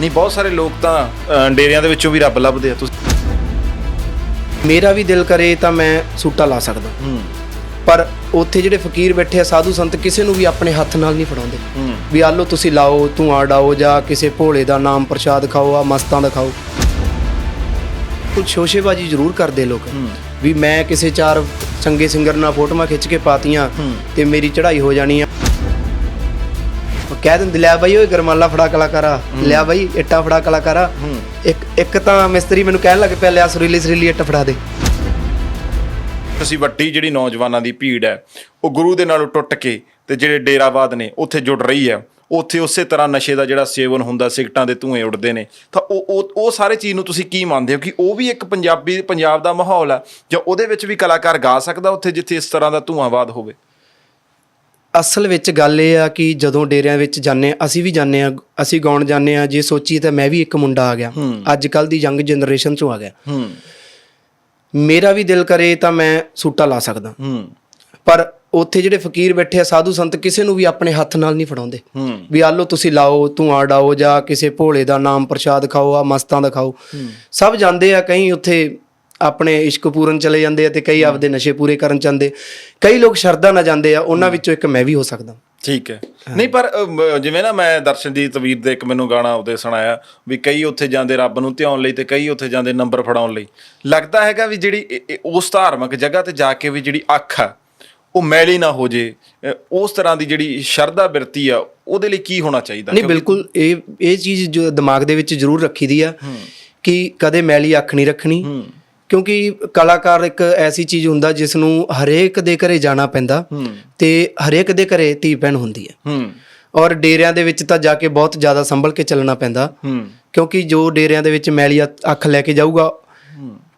ਨਹੀਂ ਬਹੁਤ ਸਾਰੇ ਲੋਕ ਤਾਂ ਡੇਰਿਆਂ ਦੇ ਵਿੱਚੋਂ ਵੀ ਰੱਬ ਲੱਭਦੇ ਆ। ਤੁਸੀਂ ਮੇਰਾ ਵੀ ਦਿਲ ਕਰੇ ਤਾਂ ਮੈਂ ਸੂਟਾ ਲਾ ਸਕਦਾ। ਹੂੰ। ਪਰ ਉੱਥੇ ਜਿਹੜੇ ਫਕੀਰ ਬੈਠੇ ਆ ਸਾਧੂ ਸੰਤ ਕਿਸੇ ਨੂੰ ਵੀ ਆਪਣੇ ਹੱਥ ਨਾਲ ਨਹੀਂ ਫੜਾਉਂਦੇ। ਹੂੰ। ਵੀ ਆਲੋ ਤੁਸੀਂ ਲਾਓ ਤੂੰ ਆੜਾਓ ਜਾਂ ਕਿਸੇ ਭੋਲੇ ਦਾ ਨਾਮ ਪ੍ਰਸ਼ਾਦ ਖਾਓ ਆ ਮਸਤਾਂ ਦਾ ਖਾਓ। ਕੁਝ ਸ਼ੋਸ਼ੇਬਾਜੀ ਜ਼ਰੂਰ ਕਰਦੇ ਲੋਕ। ਵੀ ਮੈਂ ਕਿਸੇ ਚਾਰ ਚੰਗੇ ਸਿੰਗਰ ਨਾਲ ਫੋਟੋਆਂ ਖਿੱਚ ਕੇ ਪਾਤੀਆਂ। ਤੇ ਮੇਰੀ ਚੜ੍ਹਾਈ ਹੋ ਜਾਣੀ ਆ। ਉਹ ਕਹਿ ਦਿੰਦੇ ਲਿਆ ਬਾਈ ਓਏ ਗਰਮਾਲਾ ਫੜਾ ਕਲਾਕਾਰਾ ਲਿਆ ਬਾਈ ਇੱਟਾਂ ਫੜਾ ਕਲਾਕਾਰਾ। ਇੱਕ ਇੱਕ ਤਾਂ ਮਿਸਤਰੀ ਮੈਨੂੰ ਕਹਿਣ ਲੱਗ ਪਿਆ ਲਿਆ ਸੁਰੀਲੀ ਸੁਰੀਲੀ ਇੱਟ ਫੜਾ ਦੇ। ਅਸੀਂ ਵੱਡੀ ਜਿਹੜੀ ਨੌਜਵਾਨਾਂ ਦੀ ਭੀੜ ਹੈ ਉਹ ਗੁਰੂ ਦੇ ਨਾਲੋਂ ਟੁੱਟ ਕੇ ਤੇ ਜਿਹੜੇ ਡੇਰਾਵਾਦ ਨੇ ਉੱਥੇ ਜੁੜ ਰਹੀ ਹੈ। ਉੱਥੇ ਉਸੇ ਤਰ੍ਹਾਂ ਨਸ਼ੇ ਦਾ ਜਿਹੜਾ ਸੇਵਨ ਹੁੰਦਾ ਸਿਗਟਾਂ ਦੇ ਧੂਏ ਉੱਡਦੇ ਨੇ। ਤਾਂ ਉਹ ਉਹ ਉਹ ਸਾਰੇ ਚੀਜ਼ ਨੂੰ ਤੁਸੀਂ ਕੀ ਮੰਨਦੇ ਹੋ ਕਿ ਉਹ ਵੀ ਇੱਕ ਪੰਜਾਬੀ ਪੰਜਾਬ ਦਾ ਮਾਹੌਲ ਹੈ ਜਾਂ ਉਹਦੇ ਵਿੱਚ ਵੀ ਕਲਾਕਾਰ ਗਾ ਸਕਦਾ ਉੱਥੇ ਜਿੱਥੇ ਇਸ ਤਰ੍ਹਾਂ ਦਾ ਧੂਆਂਵਾਦ ਹੋਵੇ? ਅਸਲ ਵਿੱਚ ਗੱਲ ਇਹ ਆ ਕਿ ਜਦੋਂ ਡੇਰਿਆਂ ਵਿੱਚ ਜਾਂਦੇ ਹਾਂ, ਅਸੀਂ ਵੀ ਜਾਂਦੇ ਆ ਅਸੀਂ ਗਾਉਣ ਜਾਂਦੇ ਆ ਜੇ ਸੋਚੀਏ ਤਾਂ ਮੈਂ ਵੀ ਇੱਕ ਮੁੰਡਾ ਆ ਗਿਆ। ਅੱਜ ਕੱਲ ਦੀ ਯੰਗ ਜਨਰੇਸ਼ਨ ਚੋਂ ਆ ਗਿਆ। ਮੇਰਾ ਵੀ ਦਿਲ ਕਰੇ ਤਾਂ ਮੈਂ ਸੂਟਾ ਲਾ ਸਕਦਾ। ਪਰ ਉੱਥੇ ਜਿਹੜੇ ਫਕੀਰ ਬੈਠੇ ਆ ਸਾਧੂ ਸੰਤ ਕਿਸੇ ਨੂੰ ਵੀ ਆਪਣੇ ਹੱਥ ਨਾਲ ਨਹੀਂ ਫੜਾਉਂਦੇ। ਵੀ ਆਲੋ ਤੁਸੀਂ ਲਾਓ ਤੂੰ ਆੜਾਓ ਜਾਂ ਕਿਸੇ ਭੋਲੇ ਦਾ ਨਾਮ ਪ੍ਰਸ਼ਾਦ ਖਾਓ ਆ ਮਸਤਾਂ ਦਾ ਖਾਓ। ਸਭ ਜਾਂਦੇ ਆ ਕਈ ਉੱਥੇ ਆਪਣੇ ਇਸ਼ਕ ਪੂਰਨ ਚਲੇ ਜਾਂਦੇ ਆ ਤੇ ਕਈ ਆਪਦੇ ਨਸ਼ੇ ਪੂਰੇ ਕਰਨ ਚਾਹੁੰਦੇ ਕਈ ਲੋਕ ਸ਼ਰਧਾ ਨਾਲ ਜਾਂਦੇ ਆ ਉਹਨਾਂ ਵਿੱਚੋਂ ਇੱਕ ਮੈਂ ਵੀ ਹੋ ਸਕਦਾ। ਠੀਕ ਹੈ। ਨਹੀਂ ਪਰ ਜਿਵੇਂ ਨਾ ਮੈਂ ਦਰਸ਼ਨਜੀਤ ਵੀਰ ਦੇ ਇੱਕ ਮੈਨੂੰ ਗਾਣਾ ਉਹਦੇ ਸੁਣਾਇਆ ਵੀ ਕਈ ਉੱਥੇ ਜਾਂਦੇ ਰੱਬ ਨੂੰ ਧਿਆਉਣ ਲਈ ਤੇ ਕਈ ਉੱਥੇ ਜਾਂਦੇ ਨੰਬਰ ਫੜਾਉਣ ਲਈ। ਲੱਗਦਾ ਹੈਗਾ ਵੀ ਜਿਹੜੀ ਇਹ- ਇਹ ਉਸ ਧਾਰਮਿਕ ਜਗ੍ਹਾ ਤੇ ਜਾ ਕੇ ਵੀ ਜਿਹੜੀ ਅੱਖ ਆ ਉਹ ਮੈਲੀ ਨਾ ਹੋ ਜੇ। ਅ, ਉਸ ਤਰ੍ਹਾਂ ਦੀ ਜਿਹੜੀ ਸ਼ਰਧਾ ਬਿਰਤੀ ਆ ਉਹਦੇ ਲਈ ਕੀ ਹੋਣਾ ਚਾਹੀਦਾ? ਨਹੀਂ ਬਿਲਕੁਲ ਇਹ ਇਹ ਚੀਜ਼ ਜੋ ਦਿਮਾਗ ਦੇ ਵਿੱਚ ਜ਼ਰੂਰ ਰੱਖੀ ਦੀ ਆ ਕਿ ਕਦੇ ਮੈਲੀ ਅੱਖ ਨਹੀਂ ਰੱਖਣੀ। ਕਿਉਂਕਿ ਕਲਾਕਾਰ ਇੱਕ ਐਸੀ ਚੀਜ਼ ਹੁੰਦਾ ਜਿਸ ਨੂੰ ਹਰੇਕ ਦੇ ਘਰੇ ਜਾਣਾ ਪੈਂਦਾ ਤੇ ਹਰੇਕ ਦੇ ਘਰੇ ਧੀ ਭੈਣ ਹੁੰਦੀ ਹੈ। ਔਰ ਡੇਰਿਆਂ ਦੇ ਵਿੱਚ ਤਾਂ ਜਾ ਕੇ ਬਹੁਤ ਜ਼ਿਆਦਾ ਸੰਭਲ ਕੇ ਚੱਲਣਾ ਪੈਂਦਾ। ਕਿਉਂਕਿ ਜੋ ਡੇਰਿਆਂ ਦੇ ਵਿੱਚ ਮੈਲੀ ਅੱਖ- ਅੱਖ ਲੈ ਕੇ ਜਾਊਗਾ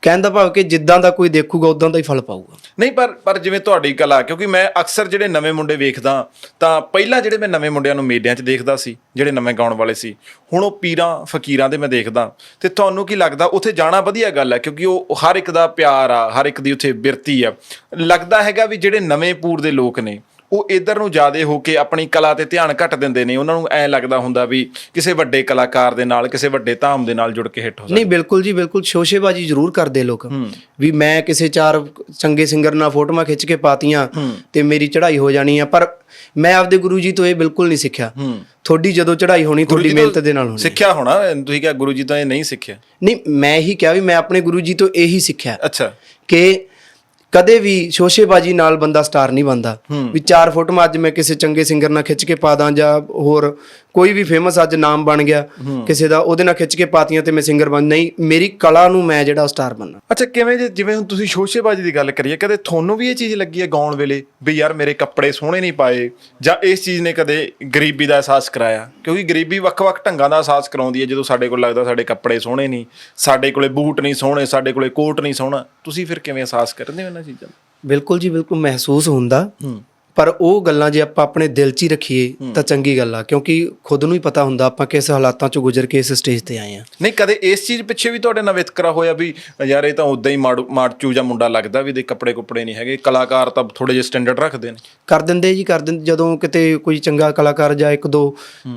ਕਹਿੰਦਾ ਭਾਵ ਕਿ ਜਿੱਦਾਂ ਦਾ ਕੋਈ ਦੇਖੂਗਾ, ਉਦਾਂ ਦਾ ਹੀ ਫਲ ਪਾਊਗਾ। ਨਹੀਂ, ਪਰ ਪਰ ਜਿਵੇਂ ਤੁਹਾਡੀ ਕਲਾ, ਕਿਉਂਕਿ ਮੈਂ ਅਕਸਰ ਜਿਹੜੇ ਨਵੇਂ ਮੁੰਡੇ ਵੇਖਦਾ, ਤਾਂ ਪਹਿਲਾਂ ਜਿਹੜੇ ਮੈਂ ਨਵੇਂ ਮੁੰਡਿਆਂ ਨੂੰ ਮੇਲਿਆਂ 'ਚ ਦੇਖਦਾ ਸੀ, ਜਿਹੜੇ ਨਵੇਂ ਗਾਉਣ ਵਾਲੇ ਸੀ, ਹੁਣ ਉਹ ਪੀਰਾਂ, ਫਕੀਰਾਂ ਦੇ ਮੈਂ ਦੇਖਦਾ। ਤੇ ਤੁਹਾਨੂੰ ਕੀ ਲੱਗਦਾ, ਉੱਥੇ ਜਾਣਾ ਵਧੀਆ ਗੱਲ ਹੈ? ਕਿਉਂਕਿ ਉਹ ਹਰ ਇੱਕ ਦਾ ਪਿਆਰ ਆ, ਹਰ ਇੱਕ ਦੀ ਉੱਥੇ ਬਿਰਤੀ ਆ। ਲੱਗਦਾ ਹੈਗਾ ਵੀ ਜਿਹੜੇ ਨਵੇਂ ਪੂਰ ਦੇ ਲੋਕ ਨੇ ਉਹ ਇਧਰ ਨੂੰ ਜ਼ਿਆਦੇ ਹੋ ਕੇ ਆਪਣੀ ਕਲਾ ਤੇ ਧਿਆਨ ਘੱਟ ਦਿੰਦੇ ਨੇ। ਉਹਨਾਂ ਨੂੰ ਐ ਲੱਗਦਾ ਹੁੰਦਾ ਵੀ ਕਿਸੇ ਵੱਡੇ ਕਲਾਕਾਰ ਦੇ ਨਾਲ ਕਿਸੇ ਵੱਡੇ ਧਾਮ ਦੇ ਨਾਲ ਜੁੜ ਕੇ ਹਿੱਟ ਹੋ ਨਹੀਂ ਬਿਲਕੁਲ ਜੀ ਬਿਲਕੁਲ ਸ਼ੋਸ਼ੇਬਾਜੀ ਜ਼ਰੂਰ ਕਰਦੇ ਲੋਕ। ਵੀ ਮੈਂ ਕਿਸੇ ਚਾਰ ਚੰਗੇ ਸਿੰਗਰ ਨਾਲ ਫੋਟੋਆਂ ਖਿੱਚ ਕੇ ਪਾਤੀਆਂ ਤੇ ਮੇਰੀ ਚੜ੍ਹਾਈ ਹੋ ਜਾਣੀ ਆ ਪਰ ਮੈਂ ਆਪਦੇ ਗੁਰੂ ਜੀ ਤੋਂ ਇਹ ਬਿਲਕੁਲ ਨਹੀਂ ਸਿੱਖਿਆ। ਤੁਹਾਡੀ ਜਦੋਂ ਚੜ੍ਹਾਈ ਹੋਣੀ ਤੁਹਾਡੀ ਮਿਹਨਤ ਦੇ ਨਾਲ ਹੋਣੀ। ਸਿੱਖਿਆ ਹੋਣਾ ਤੁਸੀਂ ਕਿਹਾ ਗੁਰੂ ਜੀ ਤੋਂ ਇਹ ਨਹੀਂ ਸਿੱਖਿਆ। ਨਹੀਂ ਮੈਂ ਹੀ ਕਿਹਾ ਵੀ ਮੈਂ ਆਪਣੇ ਗੁਰੂ ਜੀ ਤੋਂ ਇਹੀ ਸਿੱਖਿਆ। ਅੱਛਾ। ਕਿ ਕਦੇ ਵੀ ਸ਼ੋਸ਼ੇਬਾਜੀ ਨਾਲ ਬੰਦਾ ਸਟਾਰ ਨਹੀਂ ਬਣਦਾ। ਵੀ ਚਾਰ ਫੋਟੋਆਂ ਅੱਜ ਮੈਂ ਕਿਸੇ ਚੰਗੇ ਸਿੰਗਰ ਨਾਲ ਖਿੱਚ ਕੇ ਪਾ ਦਾਂ ਜਾਂ ਹੋਰ ਕੋਈ ਵੀ ਫੇਮਸ ਅੱਜ ਨਾਮ ਬਣ ਗਿਆ ਕਿਸੇ ਦਾ ਉਹਦੇ ਨਾਲ ਖਿੱਚ ਕੇ ਪਾਤੀਆਂ ਤੇ ਮੈਂ ਸਿੰਗਰ ਬਣ ਨਹੀਂ ਮੇਰੀ ਕਲਾ ਨੂੰ ਮੈਂ ਜਿਹੜਾ ਸਟਾਰ ਬਣਨਾ। ਅੱਛਾ ਕਿਵੇਂ ਜੇ ਜਿਵੇਂ ਹੁਣ ਤੁਸੀਂ ਸ਼ੋਸ਼ੇਬਾਜ਼ੀ ਦੀ ਗੱਲ ਕਰੀਏ ਕਦੇ ਤੁਹਾਨੂੰ ਵੀ ਇਹ ਚੀਜ਼ ਲੱਗੀ ਹੈ ਗਾਉਣ ਵੇਲੇ ਵੀ ਯਾਰ ਮੇਰੇ ਕੱਪੜੇ ਸੋਹਣੇ ਨਹੀਂ ਪਾਏ ਜਾਂ ਇਸ ਚੀਜ਼ ਨੇ ਕਦੇ ਗਰੀਬੀ ਦਾ ਅਹਿਸਾਸ ਕਰਾਇਆ? ਕਿਉਂਕਿ ਗਰੀਬੀ ਵੱਖ-ਵੱਖ ਢੰਗਾਂ ਦਾ ਅਹਿਸਾਸ ਕਰਾਉਂਦੀ ਹੈ ਜਦੋਂ ਸਾਡੇ ਕੋਲ ਲੱਗਦਾ ਸਾਡੇ ਕੱਪੜੇ ਸੋਹਣੇ ਨਹੀਂ ਸਾਡੇ ਕੋਲੇ ਬੂਟ ਨਹੀਂ ਸੋਹਣੇ ਸਾਡੇ ਕੋਲੇ ਕੋਟ ਨਹੀਂ ਸੋਹਣਾ। ਤੁਸੀਂ ਫਿਰ ਕਿਵੇਂ ਅਹਿਸਾਸ ਕਰਦੇ ਹੋ ਇਹਨਾਂ ਚੀਜ਼ਾਂ ਬਿਲਕੁਲ ਜੀ ਬਿਲਕੁਲ ਮਹਿਸੂਸ ਹੁੰਦਾ। ਪਰ ਉਹ ਗੱਲਾਂ ਜੇ ਆਪਾਂ ਆਪਣੇ ਦਿਲ 'ਚ ਹੀ ਰੱਖੀਏ ਤਾਂ ਚੰਗੀ ਗੱਲ ਆ ਕਿਉਂਕਿ ਖੁਦ ਨੂੰ ਹੀ ਪਤਾ ਹੁੰਦਾ ਆਪਾਂ ਕਿਸ ਹਾਲਾਤਾਂ 'ਚੋਂ ਗੁਜ਼ਰ ਕੇ ਇਸ ਸਟੇਜ ਤੇ ਆਏ ਆ ਨਹੀਂ ਕਦੇ ਇਸ ਚੀਜ਼ ਪਿੱਛੇ ਵੀ ਤੁਹਾਡੇ ਨਾਲ ਵਿਤਕਰਾ ਹੋਇਆ ਵੀ ਯਾਰ ਇਹ ਤਾਂ ਉਦਾਂ ਹੀ ਮਾੜਚੂ ਜਾਂ ਮੁੰਡਾ ਲੱਗਦਾ ਵੀ ਦੇ ਕੱਪੜੇ ਕੁੱਪੜੇ ਨਹੀਂ ਹੈਗੇ ਕਲਾਕਾਰ ਤਾਂ ਥੋੜੇ ਜਿਹੇ ਸਟੈਂਡਰਡ ਰੱਖਦੇ ਨੇ। ਕਰ ਦਿੰਦੇ ਜੀ ਕਰ ਦਿੰਦੇ ਜਦੋਂ ਕਿਤੇ ਕੋਈ ਚੰਗਾ ਕਲਾਕਾਰ ਜਾਂ ਇੱਕ ਦੋ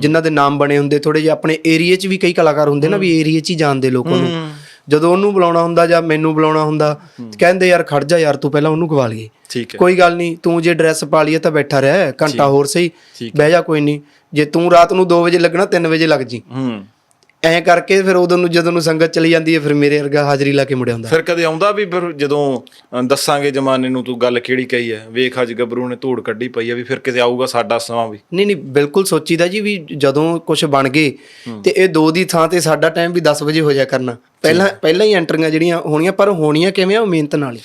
ਜਿਨ੍ਹਾਂ ਦੇ ਨਾਮ ਬਣੇ ਹੁੰਦੇ ਥੋੜੇ ਜਿਹਾ ਆਪਣੇ ਏਰੀਏ 'ਚ ਵੀ ਕਈ ਕਲਾਕਾਰ ਹੁੰਦੇ ਨਾ ਵੀ ਏਰੀਏ 'ਚ ਹੀ ਜਾਣਦੇ ਲੋਕ ਉਹਨੂੰ। ਜਦੋਂ ਉਹਨੂੰ ਬੁਲਾਉਣਾ ਹੁੰਦਾ ਜਾਂ ਮੈਨੂੰ ਬੁਲਾਉਣਾ ਹੁੰਦਾ ਕਹਿੰਦੇ ਯਾਰ ਖੜ ਜਾ ਯਾਰ ਤੂੰ ਪਹਿਲਾਂ ਉਹਨੂੰ ਗਵਾ ਲਈਏ। ਠੀਕ ਹੈ। ਕੋਈ ਗੱਲ ਨਹੀਂ ਤੂੰ ਜੇ ਡਰੈਸ ਪਾ ਲਈਏ ਤਾਂ ਬੈਠਾ ਰਹਿ ਘੰਟਾ ਹੋਰ ਸਹੀ ਬਹਿ ਜਾ ਕੋਈ ਨਹੀਂ। ਜੇ ਤੂੰ ਰਾਤ ਨੂੰ 2 ਵਜੇ ਲੱਗਣਾ 3 ਵਜੇ ਲੱਗ ਜੀ। ਹੂੰ। ਐਂ ਕਰਕੇ ਫਿਰ ਉਦੋਂ ਨੂੰ ਜਦੋਂ ਨੂੰ ਸੰਗਤ ਚਲੀ ਜਾਂਦੀ ਹੈ ਫਿਰ ਮੇਰੇ ਵਰਗਾ ਹਾਜ਼ਰੀ ਲਾ ਕੇ ਮੁੜਿਆ ਹੁੰਦਾ। ਫਿਰ ਕਦੇ ਆਉਂਦਾ ਵੀ ਫਿਰ ਜਦੋਂ ਅ, ਦੱਸਾਂਗੇ ਜਮਾਨੇ ਨੂੰ ਤੂੰ ਗੱਲ ਕਿਹੜੀ ਕਹੀ ਹੈ? ਵੇਖ ਅੱਜ ਗੱਭਰੂ ਨੇ ਧੂੜ ਕੱਢੀ ਪਈ ਹੈ ਵੀ ਫਿਰ ਕਿਤੇ ਆਊਗਾ ਸਾਡਾ ਸਮਾਂ ਵੀ। ਨਹੀਂ ਨਹੀਂ ਬਿਲਕੁਲ ਸੋਚੀਦਾ ਜੀ ਵੀ ਜਦੋਂ ਕੁਝ ਬਣ ਗਏ ਤੇ ਇਹ ਦੋ ਦੀ ਥਾਂ ਤੇ ਸਾਡਾ ਟਾਈਮ ਵੀ 10 ਵਜੇ ਹੋ ਜਾਇਆ ਕਰਨਾ। ਪਹਿਲਾਂ ਪਹਿਲਾਂ ਹੀ ਐਂਟਰੀਆਂ ਜਿਹੜੀਆਂ ਹੋਣੀਆਂ ਪਰ ਹੋਣੀਆਂ ਕਿਵੇਂ ਆ ਉਹ ਮਿਹਨਤ ਨਾਲ ਹੀ।